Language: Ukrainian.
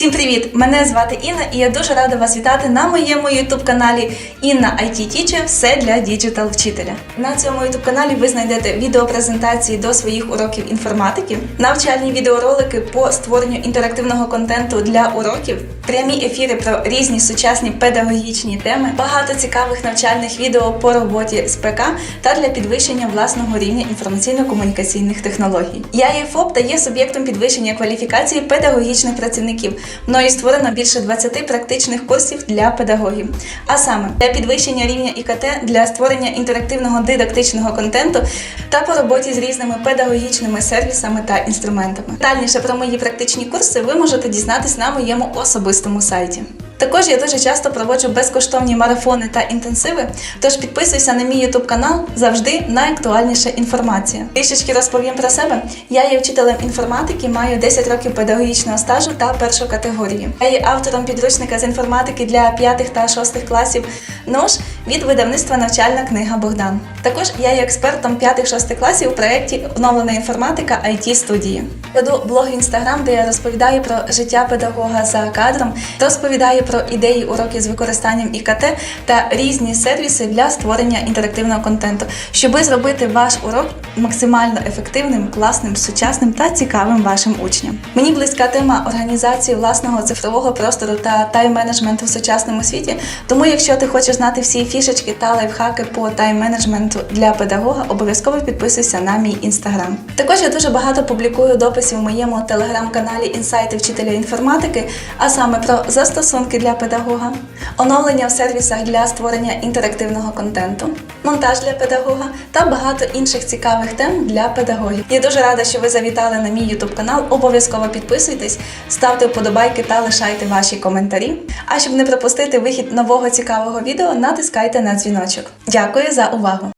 Всім привіт! Мене звати Інна, і я дуже рада вас вітати на моєму youtube каналі Інна IT Teacher все для діджитал вчителя. На цьому youtube каналі ви знайдете відеопрезентації до своїх уроків інформатики, навчальні відеоролики по створенню інтерактивного контенту для уроків, прямі ефіри про різні сучасні педагогічні теми, багато цікавих навчальних відео по роботі з ПК та для підвищення власного рівня інформаційно-комунікаційних технологій. Я є ФОП та є суб'єктом підвищення кваліфікації педагогічних працівників. Мною створено більше 20 практичних курсів для педагогів, а саме для підвищення рівня ІКТ, для створення інтерактивного дидактичного контенту та по роботі з різними педагогічними сервісами та інструментами. Дальніше про мої практичні курси ви можете дізнатись на моєму особистому сайті. Також я дуже часто проводжу безкоштовні марафони та інтенсиви, тож підписуйся на мій YouTube канал завжди найактуальніша інформація. Трішечки розповім про себе. Я є вчителем інформатики, маю 10 років педагогічного стажу та першу категорію. Я є автором підручника з інформатики для 5 та 6 класів НОШ від видавництва Навчальна книга Богдан. Також я є експертом 5-6 класів у проєкті Оновлена інформатика IT студії. Веду блог інстаграм, де я розповідаю про життя педагога за кадром, розповідаю про ідеї уроків з використанням ІКТ та різні сервіси для створення інтерактивного контенту, щоби зробити ваш урок максимально ефективним, класним, сучасним та цікавим вашим учням. Мені близька тема організації власного цифрового простору та тайм-менеджменту в сучасному світі. Тому, якщо ти хочеш знати всі фішечки та лайфхаки по тайм-менеджменту для педагога, обов'язково підписуйся на мій інстаграм. Також я дуже багато публікую дописів в моєму телеграм-каналі Інсайти вчителя інформатики, а саме про застосунки для педагога, оновлення в сервісах для створення інтерактивного контенту, монтаж для педагога та багато інших цікавих тем для педагогів. Я дуже рада, що ви завітали на мій YouTube канал. Обов'язково підписуйтесь, ставте вподобайки та лишайте ваші коментарі. А щоб не пропустити вихід нового цікавого відео, натискайте на дзвіночок. Дякую за увагу!